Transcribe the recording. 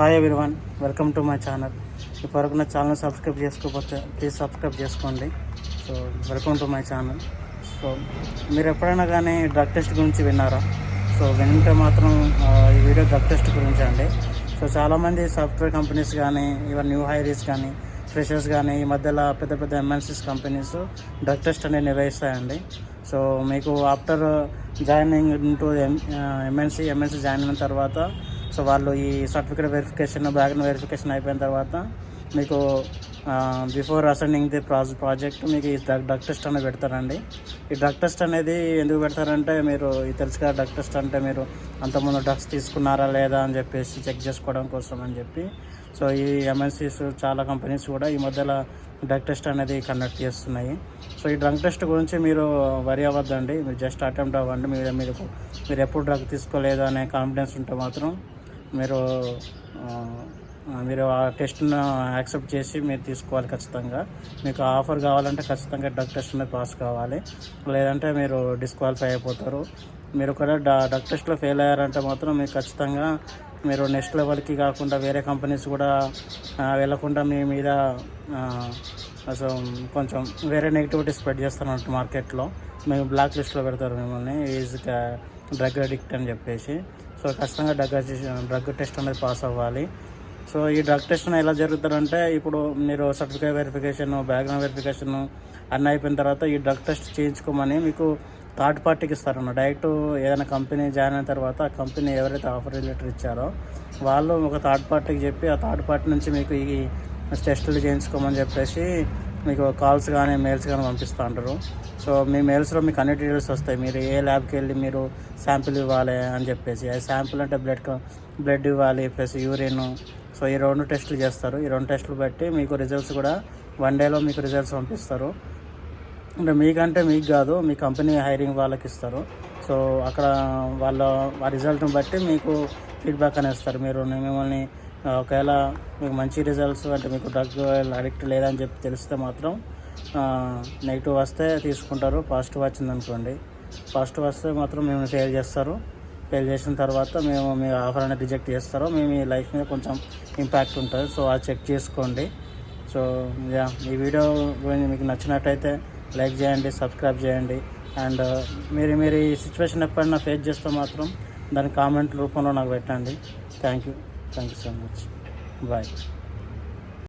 Hi everyone welcome to my channel ఇప్పటివరకు నా channel subscribe చేసుకోకపోతే ప్లీజ్ సబ్స్క్రైబ్ చేసుకోండి. So welcome to my channel so మీరు ఎప్పుడైనా కానీ డ్రగ్ టెస్ట్ గురించి విన్నారా? సో వింటే మాత్రం ఈ వీడియో డ్రగ్ టెస్ట్ గురించి అండి. సో చాలామంది సాఫ్ట్వేర్ కంపెనీస్ కానీ ఈవెన్ న్యూ హైరీస్ కానీ ఫ్రెషర్స్ కానీ ఈ మధ్యలో పెద్ద పెద్ద ఎంఎన్సీస్ కంపెనీస్ డ్రగ్ టెస్ట్ అనేది నిర్వహిస్తాయండి. సో మీకు after joining into MNC MNC join అయిన తర్వాత సో వాళ్ళు ఈ సర్టిఫికేట్ వెరిఫికేషన్ బ్యాక్గ్రౌండ్ వెరిఫికేషన్ అయిపోయిన తర్వాత మీకు before ascending the project project మీకు ఈ డ్రగ్ డ్రగ్ టెస్ట్ అనేది పెడతారండి. ఈ డ్రగ్ టెస్ట్ అనేది ఎందుకు పెడతారంటే మీరు ఈ తెలుసు కదా డ్రగ్ టెస్ట్ అంటే మీరు అంతకుముందు డ్రగ్స్ తీసుకున్నారా లేదా అని చెప్పేసి చెక్ చేసుకోవడం కోసం అని చెప్పి. సో ఈ ఎంఎన్సీస్ చాలా కంపెనీస్ కూడా ఈ మధ్యలో డ్రగ్ టెస్ట్ అనేది కండక్ట్ చేస్తున్నాయి. సో ఈ డ్రగ్ టెస్ట్ గురించి మీరు వరి అవ్వద్దండి. మీరు జస్ట్ అటెంప్ట్ అవ్వండి. మీరు మీరు మీరు ఎప్పుడు డ్రగ్ తీసుకోలేదు అనే కాన్ఫిడెన్స్ ఉంటే మాత్రం మీరు మీరు ఆ టెస్ట్ను యాక్సెప్ట్ చేసి మీరు తీసుకోవాలి ఖచ్చితంగా. మీకు ఆఫర్ కావాలంటే ఖచ్చితంగా డ్రగ్ టెస్ట్ మీద పాస్ కావాలి. లేదంటే మీరు డిస్క్వాలిఫై అయిపోతారు. మీరు కూడా డ్రగ్ టెస్ట్లో ఫెయిల్ అయ్యారంటే మాత్రం మీకు ఖచ్చితంగా మీరు నెక్స్ట్ లెవెల్కి కాకుండా వేరే కంపెనీస్ కూడా వెళ్ళకుండా మీ మీద అసలు కొంచెం వేరే నెగిటివిటీ స్ప్రెడ్ చేస్తున్నట్టు మార్కెట్లో. మేము బ్లాక్ లిస్ట్లో పెడతారు మిమ్మల్ని ఈజ్ డ్రగ్ అడిక్ట్ అని చెప్పేసి. సో ఖచ్చితంగా డ్రగ్ డ్రగ్ టెస్ట్ అనేది పాస్ అవ్వాలి. సో ఈ డ్రగ్ టెస్ట్ ఎలా జరుగుతారంటే ఇప్పుడు మీరు సర్టిఫికేట్ వెరిఫికేషన్ బ్యాక్గ్రౌండ్ వెరిఫికేషన్ అన్నీ అయిపోయిన తర్వాత ఈ డ్రగ్ టెస్ట్ చేయించుకోమని మీకు థర్డ్ పార్టీకి ఇస్తారన్న డైరెక్ట్ ఏదైనా కంపెనీ జాయిన్ అయిన తర్వాత ఆ కంపెనీ ఎవరైతే ఆఫర్ లెటర్ ఇచ్చారో వాళ్ళు ఒక థర్డ్ పార్టీకి చెప్పి ఆ థర్డ్ పార్టీ నుంచి మీకు ఈ టెస్టులు చేయించుకోమని చెప్పేసి మీకు కాల్స్ కానీ మెయిల్స్ కానీ పంపిస్తూ ఉంటారు సో మీ మెయిల్స్లో మీకు అన్ని డీటెయిల్స్ వస్తాయి. మీరు ఏ ల్యాబ్కి వెళ్ళి మీరు శాంపిల్ ఇవ్వాలి అని చెప్పేసి. అది శాంపిల్ అంటే బ్లడ్ బ్లడ్ ఇవ్వాలి ప్లస్ యూరిన్. సో ఈ రెండు టెస్టులు చేస్తారు. ఈ రెండు టెస్టులు బట్టి మీకు రిజల్ట్స్ కూడా వన్ డేలో మీకు రిజల్ట్స్ పంపిస్తారు. అంటే మీకంటే మీకు కాదు మీ కంపెనీ హైరింగ్ వాళ్ళకి ఇస్తారు. సో అక్కడ వాళ్ళ ఆ రిజల్ట్ని బట్టి మీకు ఫీడ్బ్యాక్ అని ఇస్తారు. మీరు మిమ్మల్ని ఒకవేళ మీకు మంచి రిజల్ట్స్ అంటే మీకు డ్రగ్ అడిక్ట్ లేదని చెప్పి తెలిస్తే మాత్రం నెగిటివ్ వస్తే తీసుకుంటారు పాజిటివ్ వచ్చింది అనుకోండి. ఫస్ట్ వస్తే మాత్రం మేము ఫెయిల్ చేస్తారు. ఫెయిల్ చేసిన తర్వాత మేము మీ ఆఫర్ అనేది రిజెక్ట్ చేస్తారు మేము మీ లైఫ్ మీద కొంచెం ఇంపాక్ట్ ఉంటుంది. సో అది చెక్ చేసుకోండి. సో యా ఈ వీడియో గురించి మీకు నచ్చినట్టయితే లైక్ చేయండి సబ్స్క్రైబ్ చేయండి. అండ్ మీరు మీరు ఈ సిచ్యువేషన్ ఎప్పుడైనా ఫేస్ చేస్తే మాత్రం దాని కామెంట్ రూపంలో నాకు పెట్టండి. Thank you thank you so much bye